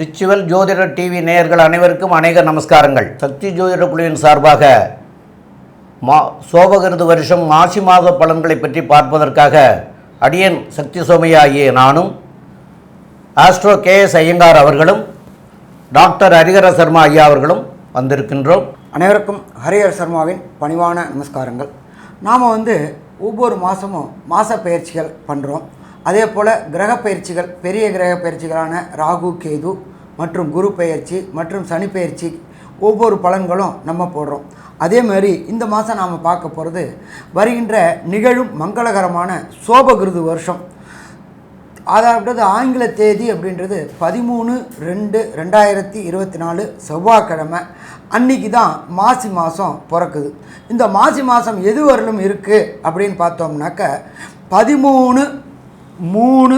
Ritual ஜோதிடர் TV நேயர்கள் அனைவருக்கும் அநேக நமஸ்காரங்கள். சக்தி ஜோதிட குழுவின் சார்பாக மா சோபகிருது வருஷம் மாசி மாத பலன்களை பற்றி பார்ப்பதற்காக அடியன் சக்தி சோமையா ஆகிய நானும் ஆஸ்ட்ரோ கே எஸ் ஐயங்கார் அவர்களும் டாக்டர் ஹரிஹர சர்மா ஐயா அவர்களும் வந்திருக்கின்றோம். அனைவருக்கும் ஹரிஹர் சர்மாவின் பணிவான நமஸ்காரங்கள். நாம் வந்து ஒவ்வொரு மாதமும் மாத பயிற்சிகள் பண்ணுறோம் அதே போல் கிரக பயிற்சிகள் பெரிய கிரக பயிற்சிகளான ராகு கேது மற்றும் குரு பயிற்சி மற்றும் சனி பயிற்சி ஒவ்வொரு பலன்களும் நம்ம போடுறோம். அதே மாதிரி இந்த மாதம் நாம் பார்க்க போகிறது வருகின்ற நிகழும் மங்களகரமான சோபகிருது வருஷம். அதாவது ஆங்கில தேதி அப்படின்றது பதிமூணு ரெண்டு ரெண்டாயிரத்தி இருபத்தி நாலு செவ்வாய்க்கிழமை. அன்னைக்கு தான் மாசி மாதம் பிறக்குது. இந்த மாசி மாதம் எது வரலும் இருக்குது அப்படின்னு பார்த்தோம்னாக்க பதிமூணு மூணு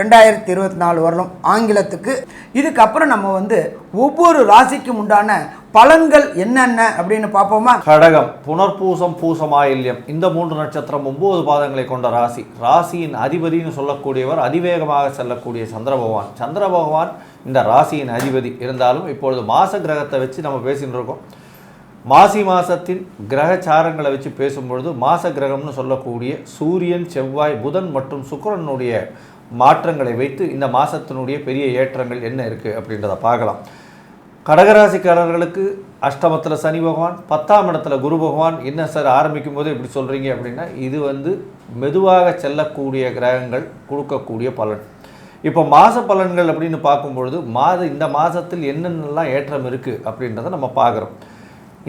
ரெண்டாயிரத்தி இருபத்தி நாலு வரலும் ஆங்கிலத்துக்கு. இதுக்கப்புறம் நம்ம வந்து ஒவ்வொரு ராசிக்கும் உண்டான பலன்கள் என்னென்ன அப்படின்னு பார்ப்போமா? கடகம் புனர்பூசம் பூசமாயில்யம். இந்த மூன்று நட்சத்திரம் ஒன்பது பாதங்களை கொண்ட ராசி. ராசியின் அதிபதினு சொல்லக்கூடியவர் அதிவேகமாக செல்லக்கூடிய சந்திர பகவான். சந்திர பகவான் இந்த ராசியின் அதிபதி. இருந்தாலும் இப்பொழுது மாச கிரகத்தை வச்சு நம்ம பேசிட்டு இருக்கோம். மாசி மாசத்தின் கிரகச்சாரங்களை வச்சு பேசும்பொழுது மாச கிரகம்னு சொல்லக்கூடிய சூரியன் செவ்வாய் புதன் மற்றும் சுக்கரனுடைய மாற்றங்களை வைத்து இந்த மாசத்தினுடைய பெரிய ஏற்றங்கள் என்ன இருக்குது அப்படின்றத பார்க்கலாம். கடகராசிக்காரர்களுக்கு அஷ்டமத்தில் சனி பகவான் பத்தாம் இடத்துல குரு பகவான். என்ன சார் ஆரம்பிக்கும் போது இப்படி சொல்கிறீங்க அப்படின்னா இது வந்து மெதுவாக செல்லக்கூடிய கிரகங்கள் கொடுக்கக்கூடிய பலன். இப்போ மாத பலன்கள் அப்படின்னு பார்க்கும்பொழுது மாத இந்த மாதத்தில் என்னென்னலாம் ஏற்றம் இருக்குது அப்படின்றத நம்ம பார்க்குறோம்.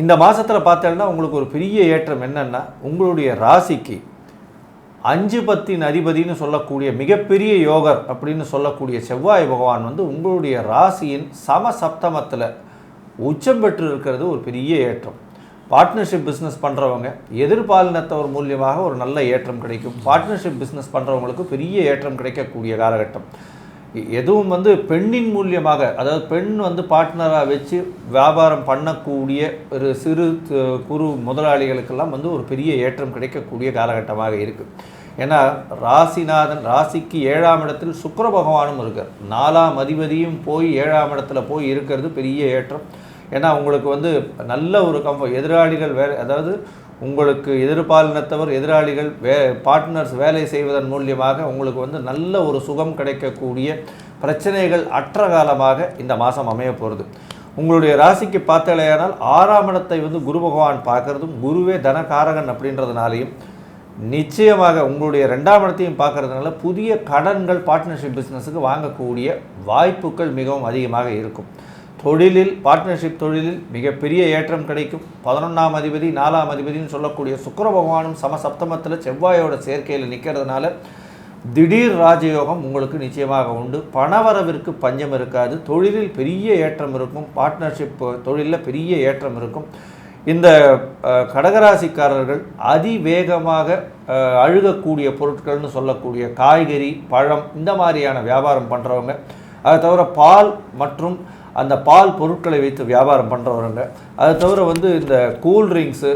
இந்த மாதத்தில் பார்த்தோம்னா உங்களுக்கு ஒரு பெரிய ஏற்றம் என்னென்னா உங்களுடைய ராசிக்கு அஞ்சு பத்தின் அதிபதினு சொல்லக்கூடிய மிகப்பெரிய யோகர் அப்படின்னு சொல்லக்கூடிய செவ்வாய் பகவான் வந்து உங்களுடைய ராசியின் சம சப்தமத்தில் உச்சம் பெற்று இருக்கிறது ஒரு பெரிய ஏற்றம். பார்ட்னர்ஷிப் பிஸ்னஸ் பண்ணுறவங்க எதிர்பாலினத்தவர் மூலியமாக ஒரு நல்ல ஏற்றம் கிடைக்கும். பார்ட்னர்ஷிப் பிஸ்னஸ் பண்ணுறவங்களுக்கு பெரிய ஏற்றம் கிடைக்கக்கூடிய காலகட்டம். எதுவும் வந்து பெண்ணின் மூலியமாக அதாவது பெண் வந்து பார்ட்னராக வச்சு வியாபாரம் பண்ணக்கூடிய ஒரு சிறு குறு முதலாளிகளுக்கெல்லாம் வந்து ஒரு பெரிய ஏற்றம் கிடைக்கக்கூடிய காலகட்டமாக இருக்குது ஏன்னா ராசிநாதன் ராசிக்கு ஏழாம் இடத்தில் சுக்கர பகவானும் இருக்கார். நாலாம் அதிபதியும் போய் ஏழாம் இடத்துல போய் இருக்கிறது பெரிய ஏற்றம். ஏன்னா உங்களுக்கு வந்து நல்ல ஒரு கம்ஃபர்ட் எதிராளிகள் வேலை அதாவது உங்களுக்கு எதிர்பாலினத்தவர் எதிராளிகள் வே பார்ட்னர்ஸ் வேலை செய்வதன் மூலியமாக உங்களுக்கு வந்து நல்ல ஒரு சுகம் கிடைக்கக்கூடிய பிரச்சனைகள் அற்ற காலமாக இந்த மாதம் அமைய போகிறது. உங்களுடைய ராசிக்கு பார்த்தாலேயானால் ஆறாம் இடத்தை வந்து குரு பகவான் பார்க்கறதும் குருவே தனகாரகன் அப்படின்றதுனாலையும் நிச்சயமாக உங்களுடைய ரெண்டாம் இடத்தையும் பார்க்கறதுனால புதிய கடன்கள் பார்ட்னர்ஷிப் பிஸ்னஸுக்கு வாங்கக்கூடிய வாய்ப்புகள் மிகவும் அதிகமாக இருக்கும். தொழிலில் பார்ட்னர்ஷிப் தொழிலில் மிகப்பெரிய ஏற்றம் கிடைக்கும். பதினொன்றாம் அதிபதி நாலாம் அதிபதினு சொல்லக்கூடிய சுக்கர பகவானும் சமசப்தமத்தில் செவ்வாயோட சேர்க்கையில் நிற்கிறதுனால திடீர் ராஜயோகம் உங்களுக்கு நிச்சயமாக உண்டு. பணவரவிற்கு பஞ்சம் இருக்காது. தொழிலில் பெரிய ஏற்றம் இருக்கும். பார்ட்னர்ஷிப் தொழிலில் பெரிய ஏற்றம் இருக்கும். இந்த கடகராசிக்காரர்கள் அதிவேகமாக அழுகக்கூடிய பொருட்கள்னு சொல்லக்கூடிய காய்கறி பழம் இந்த மாதிரியான வியாபாரம் பண்ணுறவங்க அதை தவிர பால் மற்றும் அந்த பால் பொருட்களை வைத்து வியாபாரம் பண்ணுறவங்க அதை தவிர வந்து இந்த கூல்ட்ரிங்க்ஸு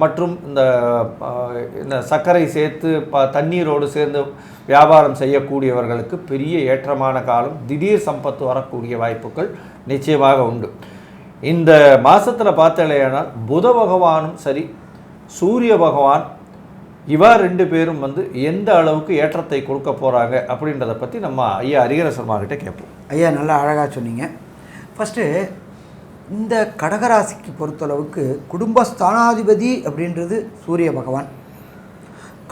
மற்றும் இந்த இந்த சர்க்கரை சேர்த்து ப தண்ணீரோடு சேர்ந்து வியாபாரம் செய்யக்கூடியவர்களுக்கு பெரிய ஏற்றமான காலம் திடீர் சம்பத்து வரக்கூடிய வாய்ப்புகள் நிச்சயமாக உண்டு. இந்த மாதத்தில் பார்த்தாலேயானால் புத பகவானும் சரி சூரிய பகவான் இவா ரெண்டு பேரும் வந்து எந்த அளவுக்கு ஏற்றத்தை கொடுக்க போகிறாங்க அப்படின்றத பற்றி நம்ம ஐயா ஹரிஹர சர்மாகிட்ட கேட்போம். ஐயா நல்லா அழகாக சொன்னீங்க. ஃபஸ்ட்டு இந்த கடகராசிக்கு பொறுத்தளவுக்கு குடும்பஸ்தானாதிபதி அப்படின்றது சூரிய பகவான்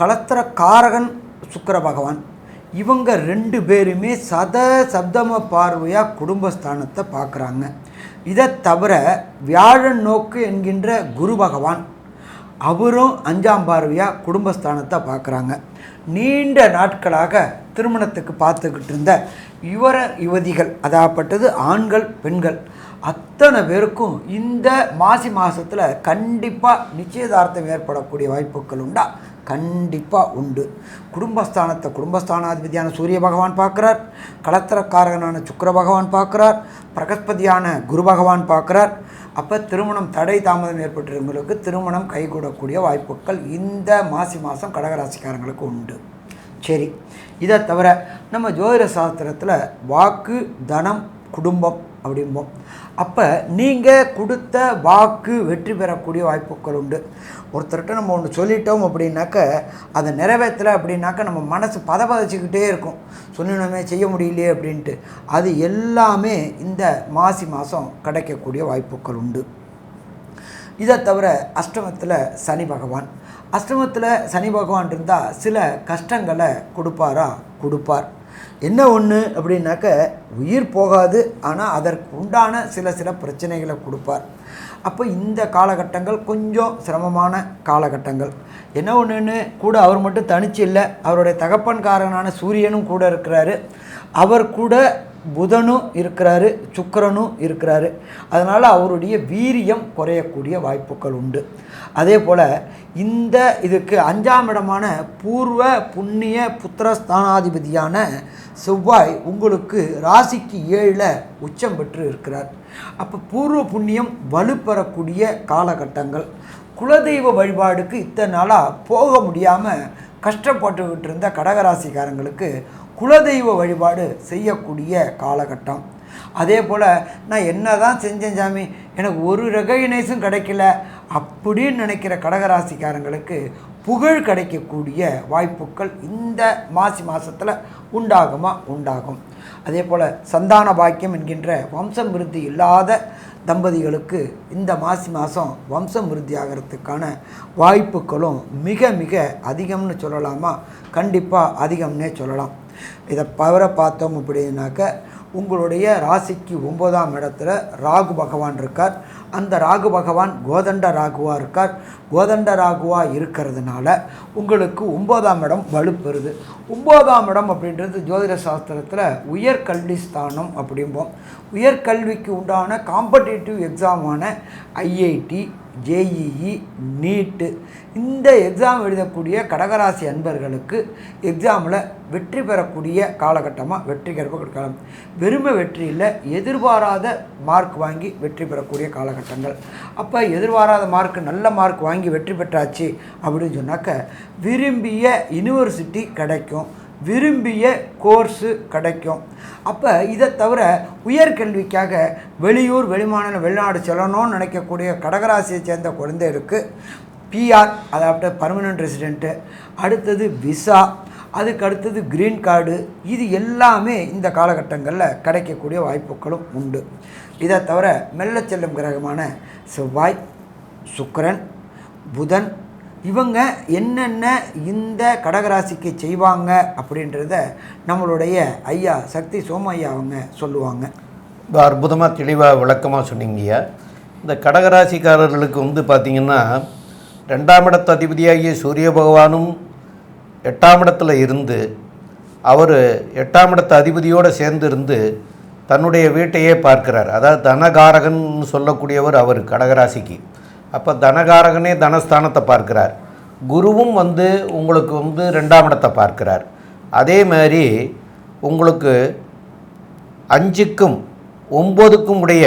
களத்திர காரகன் சுக்கர பகவான். இவங்க ரெண்டு பேருமே சத சப்தம பார்வையாக குடும்பஸ்தானத்தை பார்க்குறாங்க. இதை தவிர வியாழன் நோக்கு என்கின்ற குரு பகவான் அவரும் அஞ்சாம் பார்வையாக குடும்பஸ்தானத்தை பார்க்குறாங்க. நீண்ட நாட்களாக திருமணத்துக்கு பார்த்துக்கிட்டு இருந்த யுவர யுவதிகள் அதாகப்பட்டது ஆண்கள் பெண்கள் அத்தனை பேருக்கும் இந்த மாசி மாதத்தில் கண்டிப்பாக நிச்சயதார்த்தம் ஏற்படக்கூடிய வாய்ப்புகள் உண்டா? கண்டிப்பாக உண்டு. குடும்பஸ்தானத்தை குடும்பஸ்தானாதிபதியான சூரிய பகவான் பார்க்குறார். களத்திரக்காரகனான சுக்கர பகவான் பார்க்குறார். பிரகஸ்பதியான குரு பகவான் பார்க்குறார். அப்போ திருமணம் தடை தாமதம் ஏற்பட்டிருந்தவங்களுக்கு திருமணம் கைகூடக்கூடிய வாய்ப்புகள் இந்த மாசி மாதம் கடகராசிக்காரங்களுக்கு உண்டு. சரி இதை தவிர நம்ம ஜோதிட சாஸ்திரத்தில் வாக்கு தனம் குடும்பம் அப்படிம்போம் அப்போ நீங்கள் கொடுத்த வாக்கு வெற்றி பெறக்கூடிய வாய்ப்புகள் உண்டு. ஒருத்தர்கிட்ட நம்ம ஒன்று சொல்லிட்டோம் அப்படின்னாக்க அதை நிறைவேற்றலை அப்படின்னாக்க நம்ம மனசு பதபதச்சிக்கிட்டே இருக்கும். சொல்லணுமே செய்ய முடியலையே அப்படின்ட்டு. அது எல்லாமே இந்த மாசி மாதம் கிடைக்கக்கூடிய வாய்ப்புகள் உண்டு. இதை தவிர அஷ்டமத்தில் சனி பகவான். அஷ்டமத்தில் சனி பகவான் இருந்தால் சில கஷ்டங்களை கொடுப்பாரா? கொடுப்பார். என்ன ஒன்று அப்படின்னாக்க உயிர் போகாது ஆனால் அதற்கு உண்டான சில சில பிரச்சனைகளை கொடுப்பார். அப்போ இந்த காலகட்டங்கள் கொஞ்சம் சிரமமான காலகட்டங்கள். என்ன ஒன்றுன்னு கூட அவர் மட்டும் தனிச்சு இல்லை அவருடைய தகப்பன்காரனான சூரியனும் கூட இருக்கிறாரு. அவர் கூட புதனும் இருக்கிறாரு சுக்கரனும் இருக்கிறாரு. அதனால் அவருடைய வீரியம் குறையக்கூடிய வாய்ப்புகள் உண்டு. அதே போல் இந்த இதுக்கு அஞ்சாம் இடமான பூர்வ புண்ணிய புத்திரஸ்தானாதிபதியான செவ்வாய் உங்களுக்கு ராசிக்கு ஏழில் உச்சம் பெற்று இருக்கிறார். அப்போ பூர்வ புண்ணியம் வலுப்பெறக்கூடிய காலகட்டங்கள். குலதெய்வ வழிபாடுக்கு இத்தனை நாளாக போக முடியாமல் கஷ்டப்பட்டுக்கிட்டு இருந்த கடகராசிக்காரங்களுக்கு குலதெய்வ வழிபாடு செய்யக்கூடிய காலகட்டம். அதே போல் நான் என்ன தான் செஞ்சேன் சாமி? எனக்கு ஒரு ரெகனைஸும் கிடைக்கல. அப்படின்னு நினைக்கிற கடகராசிக்காரங்களுக்கு புகழ் கிடைக்கக்கூடிய வாய்ப்புகள் இந்த மாசி மாதத்தில் உண்டாகுமா? உண்டாகும். அதே போல் சந்தான பாக்கியம் என்கின்ற வம்சம் விருத்தி இல்லாத தம்பதிகளுக்கு இந்த மாசி மாதம் வம்சம் விருத்தி ஆகிறதுக்கான வாய்ப்புகளும் மிக மிக அதிகம்னு சொல்லலாமா? கண்டிப்பாக அதிகம்னே சொல்லலாம். இதை தவிர பார்த்தோம் அப்படின்னாக்க உங்களுடைய ராசிக்கு ஒன்பதாம் இடத்துல ராகு பகவான் இருக்கார். அந்த ராகு பகவான் கோதண்ட ராகுவாக இருக்கார். கோதண்டராகுவா இருக்கிறதுனால உங்களுக்கு ஒம்போதாம் இடம் வலுப்பெறுது. ஒம்போதாம் இடம் அப்படின்றது ஜோதிட சாஸ்திரத்தில் உயர்கல்வி ஸ்தானம் அப்படிம்போம். உயர்கல்விக்கு உண்டான காம்படிட்டிவ் எக்ஸாமான ஐஐடி ஜேஇஇ நீட்டு இந்த எக்ஸாம் எழுதக்கூடிய கடகராசி அன்பர்களுக்கு எக்ஸாமில் வெற்றி பெறக்கூடிய காலகட்டமாக வெற்றி கிடைக்க காலம் வெறுமை வெற்றியில் எதிர்பாராத மார்க் வாங்கி வெற்றி பெறக்கூடிய காலகட்டங்கள். அப்போ எதிர்பாராத மார்க் நல்ல மார்க் வாங்கி வெற்றி பெற்றாச்சு அப்படின்னு சொன்னாக்க விரும்பிய யூனிவர்சிட்டி கிடைக்கும் விரும்பிய கோர்ஸு கிடைக்கும். அப்போ இதை தவிர உயர்கல்விக்காக வெளியூர் வெளிமாநில வெளிநாடு செல்லணும்னு நினைக்கக்கூடிய கடகராசியை சேர்ந்த குழந்தைகளுக்கு பிஆர் அதாவது பர்மனன்ட் ரெசிடெண்ட்டு அடுத்தது விசா அதுக்கு அடுத்தது க்ரீன் கார்டு இது எல்லாமே இந்த காலகட்டங்களில் கிடைக்கக்கூடிய வாய்ப்புகளும் உண்டு. இதை தவிர மெல்ல செல்லும் கிரகமான செவ்வாய் சுக்கரன் புதன் இவங்க என்னென்ன இந்த கடகராசிக்கு செய்வாங்க அப்படின்றத நம்மளுடைய ஐயா சக்தி சோமையா அவங்க சொல்லுவாங்க. அற்புதமாக தெளிவாக விளக்கமாக சொன்னீங்கய்யா இந்த கடகராசிக்காரர்களுக்கு வந்து பார்த்திங்கன்னா ரெண்டாம் இடத்து அதிபதியாகிய சூரிய பகவானும் எட்டாம் இடத்துல இருந்து அவர் எட்டாம் இடத்து அதிபதியோடு சேர்ந்து இருந்து தன்னுடைய வீட்டையே பார்க்கிறார். அதாவது தனகாரகன் சொல்லக்கூடியவர் அவர் கடகராசிக்கு. அப்போ தனகாரகனே தனஸ்தானத்தை பார்க்கிறார். குருவும் வந்து உங்களுக்கு வந்து ரெண்டாம் இடத்தை பார்க்கிறார். அதே மாதிரி உங்களுக்கு அஞ்சுக்கும் ஒம்போதுக்கும் உடைய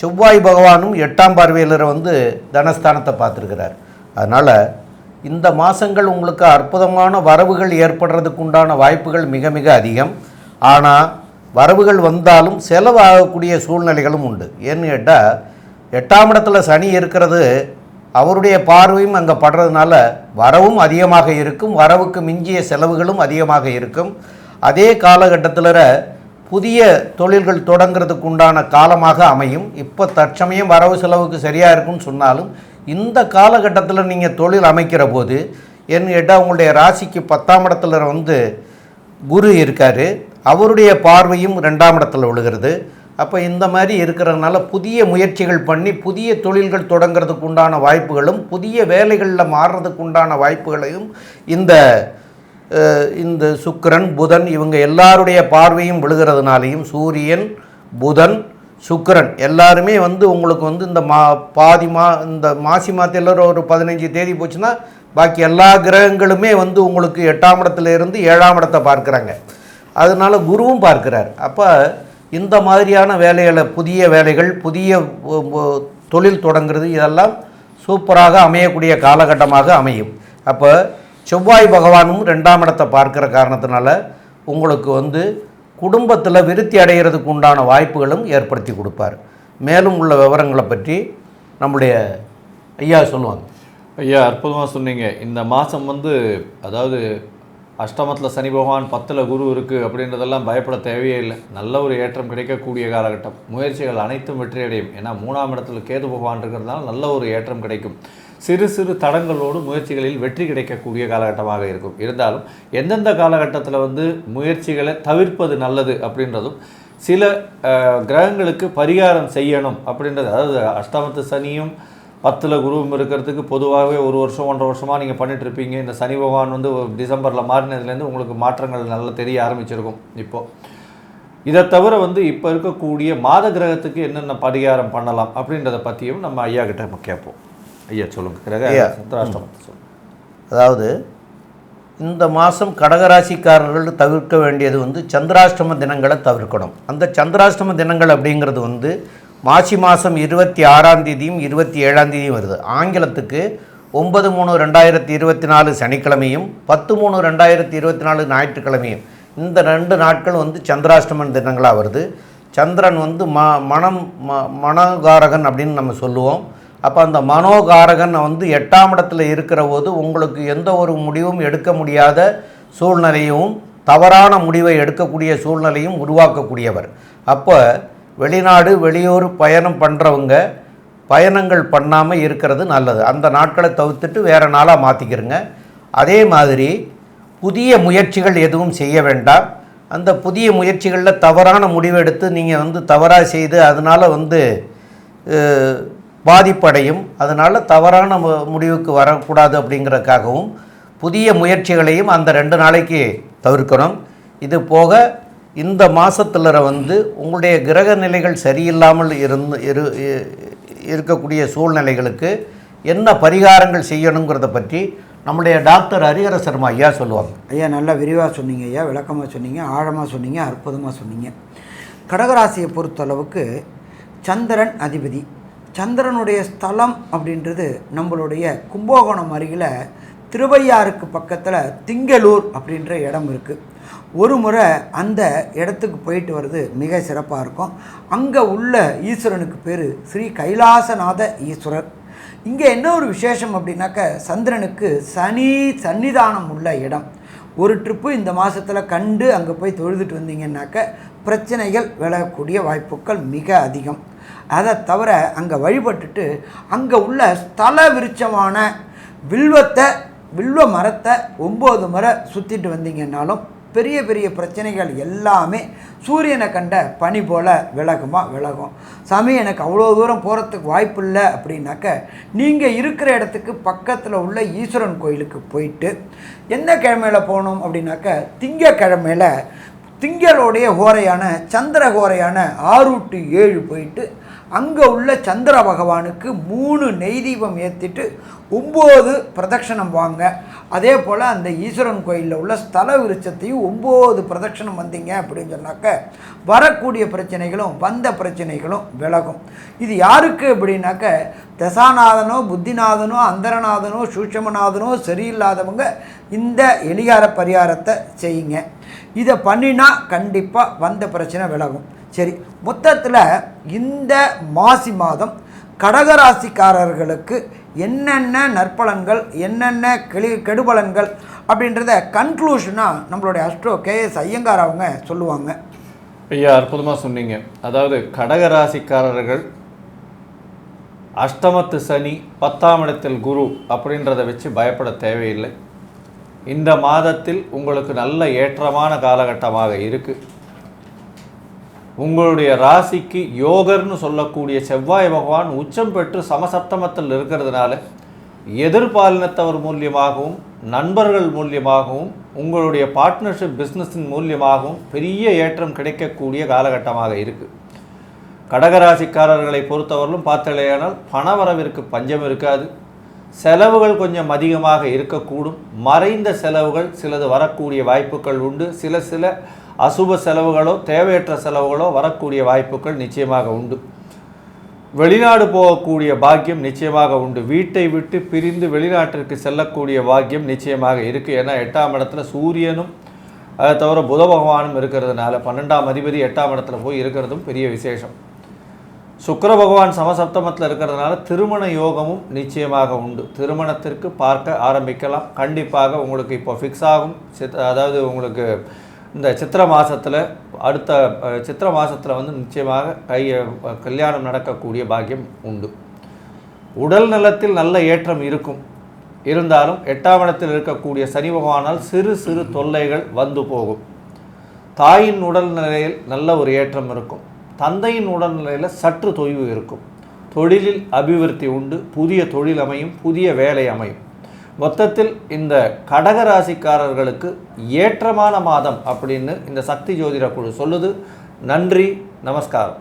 செவ்வாய் பகவானும் எட்டாம் பார்வையில் வந்து தனஸ்தானத்தை பார்த்துருக்கிறார். அதனால் இந்த மாதங்கள் உங்களுக்கு அற்புதமான வரவுகள் ஏற்படுறதுக்கு உண்டான வாய்ப்புகள் மிக மிக அதிகம். ஆனால் வரவுகள் வந்தாலும் செலவாகக்கூடிய சூழ்நிலைகளும் உண்டு. ஏன்னு கேட்டால் எட்டாம் இடத்துல சனி இருக்கிறது அவருடைய பார்வையும் அங்கே படுறதுனால வரவும் அதிகமாக இருக்கும் வரவுக்கு மிஞ்சிய செலவுகளும் அதிகமாக இருக்கும். அதே காலகட்டத்தில் புதிய தொழில்கள் தொடங்குறதுக்கு உண்டான காலமாக அமையும். இப்போ தற்சமயம் வரவு செலவுக்கு சரியாக இருக்கும்னு சொன்னாலும் இந்த காலகட்டத்தில் நீங்கள் தொழில் அமைக்கிற போது என்ன கேட்டால் உங்களுடைய ராசிக்கு பத்தாம் இடத்துல வந்து குரு இருக்கார். அவருடைய பார்வையும் ரெண்டாம் இடத்துல விழுகிறது. அப்போ இந்த மாதிரி இருக்கிறதுனால புதிய முயற்சிகள் பண்ணி புதிய தொழில்கள் தொடங்கிறதுக்கு உண்டான வாய்ப்புகளும் புதிய வேலைகளில் மாறுறதுக்கு உண்டான வாய்ப்புகளையும் இந்த இந்த சுக்கரன் புதன் இவங்க எல்லாருடைய பார்வையும் விழுகிறதுனாலையும் சூரியன் புதன் சுக்கிரன் எல்லாருமே வந்து உங்களுக்கு வந்து இந்த மா பாதி மா இந்த மாசி மாதத்தில் ஒரு பதினஞ்சு தேதி போச்சுன்னா பாக்கி எல்லா கிரகங்களுமே வந்து உங்களுக்கு எட்டாம் இடத்துல இருந்து ஏழாம் இடத்தை பார்க்குறாங்க. அதனால குருவும் பார்க்குறாரு. அப்போ இந்த மாதிரியான வேலைகளை புதிய வேலைகள் புதிய தொழில் தொடங்குறது இதெல்லாம் சூப்பராக அமையக்கூடிய காலகட்டமாக அமையும். அப்போ செவ்வாய் பகவானும் ரெண்டாம் இடத்தை பார்க்குற காரணத்தினால உங்களுக்கு வந்து குடும்பத்தில் விருத்தி அடைகிறதுக்கு உண்டான வாய்ப்புகளும் ஏற்படுத்தி கொடுப்பார். மேலும் உள்ள விவரங்களை பற்றி நம்முடைய ஐயா சொல்லுவாங்க. ஐயா அற்புதமாக சொன்னீங்க. இந்த மாதம் வந்து அதாவது அஷ்டமத்தில் சனி பகவான் பத்தில் குரு இருக்குது அப்படின்றதெல்லாம் பயப்பட தேவையே இல்லை. நல்ல ஒரு ஏற்றம் கிடைக்கக்கூடிய காலகட்டம். முயற்சிகள் அனைத்தும் வெற்றியடையும். ஏன்னா மூணாம் இடத்துல கேது பகவான் இருக்கிறதுனால நல்ல ஒரு ஏற்றம் கிடைக்கும். சிறு சிறு தடங்களோடு முயற்சிகளில் வெற்றி கிடைக்கக்கூடிய காலகட்டமாக இருக்கும். இருந்தாலும் எந்தெந்த காலகட்டத்தில் வந்து முயற்சிகளை தவிர்ப்பது நல்லது அப்படின்றதும் சில கிரகங்களுக்கு பரிகாரம் செய்யணும் அப்படின்றது அதாவது அஷ்டமத்து சனியும் பத்தில் குருவும் இருக்கிறதுக்கு பொதுவாகவே ஒரு வருஷம் ஒன்றரை வருஷமாக நீங்கள் பண்ணிட்டு இருப்பீங்க. இந்த சனி பகவான் வந்து டிசம்பரில் மாறினதுலேருந்து உங்களுக்கு மாற்றங்கள் நல்லா தெரிய ஆரம்பிச்சிருக்கும் இப்போது இதை தவிர வந்து இப்போ இருக்கக்கூடிய மாத கிரகத்துக்கு என்னென்ன பரிகாரம் பண்ணலாம் அப்படின்றத பற்றியும் நம்ம ஐயா கிட்ட நம்ம கேட்போம். ஐயா சொல்லுங்கள் கிரக சொல்லுங்கள் அதாவது இந்த மாதம் கடகராசிக்காரர்கள் தவிர்க்க வேண்டியது வந்து சந்திராஷ்டம தினங்களை தவிர்க்கணும். அந்த சந்திராஷ்டம தினங்கள் அப்படிங்கிறது வந்து மாசி மாதம் இருபத்தி ஆறாம் தேதியும் இருபத்தி ஏழாம் தேதியும் வருது. ஆங்கிலத்துக்கு ஒன்பது மூணு ரெண்டாயிரத்தி இருபத்தி நாலு சனிக்கிழமையும் பத்து மூணு ரெண்டாயிரத்தி இருபத்தி நாலு ஞாயிற்றுக்கிழமையும். இந்த ரெண்டு நாட்கள் வந்து சந்திராஷ்டமன் தினங்களாக வருது. சந்திரன் வந்து ம மனம் ம மனோகாரகன் அப்படின்னு நம்ம சொல்லுவோம். அப்போ அந்த மனோகாரகன் வந்து எட்டாம் இடத்துல இருக்கிற போது உங்களுக்கு எந்த ஒரு முடிவும் எடுக்க முடியாத சூழ்நிலையும் தவறான முடிவை எடுக்கக்கூடிய சூழ்நிலையும் உருவாக்கக்கூடியவர். அப்போ வெளிநாடு வெளியூர் பயணம் பண்ணுறவங்க பயணங்கள் பண்ணாமல் இருக்கிறது நல்லது. அந்த நாட்களை தவிர்த்துட்டு வேறு நாளாக மாற்றிக்கிறங்க அதே மாதிரி புதிய முயற்சிகள் எதுவும் செய்ய வேண்டாம். அந்த புதிய முயற்சிகளில் தவறான முடிவு எடுத்து நீங்கள் வந்து தவறாக செய்து அதனால் வந்து பாதிப்படையும். அதனால் தவறான முடிவுக்கு வரக்கூடாது அப்படிங்கிறதுக்காகவும் புதிய முயற்சிகளையும் அந்த ரெண்டு நாளைக்கு தவிர்க்கணும். இது போக இந்த மாதத்தில் வந்து உங்களுடைய கிரக நிலைகள் சரியில்லாமல் இருந்து இரு இருக்கக்கூடிய சூழ்நிலைகளுக்கு என்ன பரிகாரங்கள் செய்யணுங்கிறத பற்றி நம்முடைய டாக்டர் ஹரிஹர சர்மா ஐயா சொல்லுவாங்க. ஐயா நல்லா விரிவாக சொன்னீங்க ஐயா விளக்கமாக சொன்னீங்க ஆழமாக சொன்னீங்க அற்புதமாக சொன்னீங்க. கடகராசியை பொறுத்தளவுக்கு சந்திரன் அதிபதி. சந்திரனுடைய ஸ்தலம் அப்படின்றது நம்மளுடைய கும்பகோணம் அருகில் திருவையாறுக்கு பக்கத்தில் திங்களூர் அப்படின்ற இடம் இருக்குது ஒரு முறை அந்த இடத்துக்கு போயிட்டு வர்றது மிக சிறப்பாக இருக்கும். அங்கே உள்ள ஈஸ்வரனுக்கு பேர் ஸ்ரீ கைலாசநாத ஈஸ்வரர். இங்கே என்ன ஒரு விசேஷம் அப்படின்னாக்க சந்திரனுக்கு சனி சன்னிதானம் உள்ள இடம். ஒரு ட்ரிப்பு இந்த மாதத்தில் கண்டு அங்கே போய் தொழுதுட்டு வந்தீங்கன்னாக்க பிரச்சனைகள் விலகக்கூடிய வாய்ப்புகள் மிக அதிகம். அதை தவிர அங்கே வழிபட்டுட்டு அங்கே உள்ள ஸ்தல விருட்சமான வில்வத்தை வில்வ மரத்தை ஒம்பது முறை சுற்றிட்டு வந்தீங்கன்னாலும் பெரிய பெரிய பிரச்சனைகள் எல்லாமே சூரியனை கண்ட பனி போல் விலகுமா? விலகும். சாமி எனக்கு அவ்வளோ தூரம் போகிறதுக்கு வாய்ப்பு இல்லை அப்படின்னாக்க நீங்கள் இருக்கிற இடத்துக்கு பக்கத்தில் உள்ள ஈஸ்வரன் கோயிலுக்கு போயிட்டு எந்த கிழமையில் போகணும் அப்படின்னாக்க திங்கக்கிழமையில் திங்களுடைய ஹோரையான சந்திர ஹோரையான ஆறு டு ஏழு போயிட்டு அங்கே உள்ள சந்திர பகவானுக்கு மூணு நெய் தீபம் ஏற்றிட்டு ஒம்பது பிரதட்சணம் வாங்க. அதே போல் அந்த ஈஸ்வரன் கோயிலில் உள்ள ஸ்தல விருட்சத்தையும் ஒம்பது பிரதட்சணம் வந்தீங்க அப்படின்னு சொன்னாக்க வரக்கூடிய பிரச்சனைகளும் வந்த பிரச்சனைகளும் விலகும். இது யாருக்கு அப்படின்னாக்க தசாநாதனோ புத்திநாதனோ அந்தரநாதனோ சூட்சமநாதனோ சரியில்லாதவங்க இந்த எளிகார பரிகாரத்தை செய்யுங்க. இதை பண்ணினா கண்டிப்பாக வந்த பிரச்சனை விலகும். சரி மொத்தத்தில் இந்த மாசி மாதம் கடகராசிக்காரர்களுக்கு என்னென்ன நற்பலன்கள் என்னென்ன கெளி கெடுபலன்கள் அப்படின்றத கன்க்ளூஷனாக நம்மளுடைய அஸ்ட்ரோ கேஎஸ் ஐயங்கார் அவங்க சொல்லுவாங்க. ஐயா அற்புதமாக சொன்னீங்க. அதாவது கடகராசிக்காரர்கள் அஷ்டமத்து சனி பத்தாம் இடத்தில் குரு அப்படின்றத வச்சு பயப்பட தேவையில்லை. இந்த மாதத்தில் உங்களுக்கு நல்ல ஏற்றமான காலகட்டமாக இருக்குது உங்களுடைய ராசிக்கு யோகர்னு சொல்லக்கூடிய செவ்வாய் பகவான் உச்சம் பெற்று சமசப்தமத்தில் இருக்கிறதுனால எதிர்பாலினத்தவர் மூலியமாகவும் நண்பர்கள் மூலியமாகவும் உங்களுடைய பார்ட்னர்ஷிப் பிஸ்னஸின் மூலியமாகவும் பெரிய ஏற்றம் கிடைக்கக்கூடிய காலகட்டமாக இருக்குது கடகராசிக்காரர்களை பொறுத்தவரையிலும் பார்த்தலையானால் பணவரவிற்கு பஞ்சம் இருக்காது. செலவுகள் கொஞ்சம் அதிகமாக இருக்கக்கூடும். மறைந்த செலவுகள் சிலது வரக்கூடிய வாய்ப்புகள் உண்டு. சில சில அசுப செலவுகளோ தேவையற்ற செலவுகளோ வரக்கூடிய வாய்ப்புகள் நிச்சயமாக உண்டு. வெளிநாடு போகக்கூடிய பாக்கியம் நிச்சயமாக உண்டு. வீட்டை விட்டு பிரிந்து வெளிநாட்டிற்கு செல்லக்கூடிய பாக்கியம் நிச்சயமாக இருக்குது ஏன்னா எட்டாம் இடத்துல சூரியனும் அதை தவிர புத பகவானும் இருக்கிறதுனால பன்னெண்டாம் அதிபதி எட்டாம் இடத்துல போய் இருக்கிறதும் பெரிய விசேஷம். சுக்கர பகவான் சமசப்தமத்தில் இருக்கிறதுனால திருமண யோகமும் நிச்சயமாக உண்டு. திருமணத்திற்கு பார்க்க ஆரம்பிக்கலாம். கண்டிப்பாக உங்களுக்கு இப்போ ஃபிக்ஸ் ஆகும். சித் அதாவது உங்களுக்கு இந்த சித்திர மாதத்தில் அடுத்த சித்திர மாதத்தில் வந்து நிச்சயமாக கையை கல்யாணம் நடக்கக்கூடிய பாக்கியம் உண்டு. உடல் நலத்தில் நல்ல ஏற்றம் இருக்கும். இருந்தாலும் எட்டாம் இடத்தில் இருக்கக்கூடிய சனி பகவானால் சிறு சிறு தொல்லைகள் வந்து போகும். தாயின் உடல்நிலையில் நல்ல ஒரு ஏற்றம் இருக்கும். தந்தையின் உடல்நிலையில் சற்று தொய்வு இருக்கும். தொழிலில் அபிவிருத்தி உண்டு. புதிய தொழில் அமையும். புதிய வேலை அமையும். மொத்தத்தில் இந்த கடக ராசிக்காரர்களுக்கு ஏற்றமான மாதம் அப்படின்னு இந்த சக்தி ஜோதிட குழு சொல்லுது. நன்றி நமஸ்காரம்.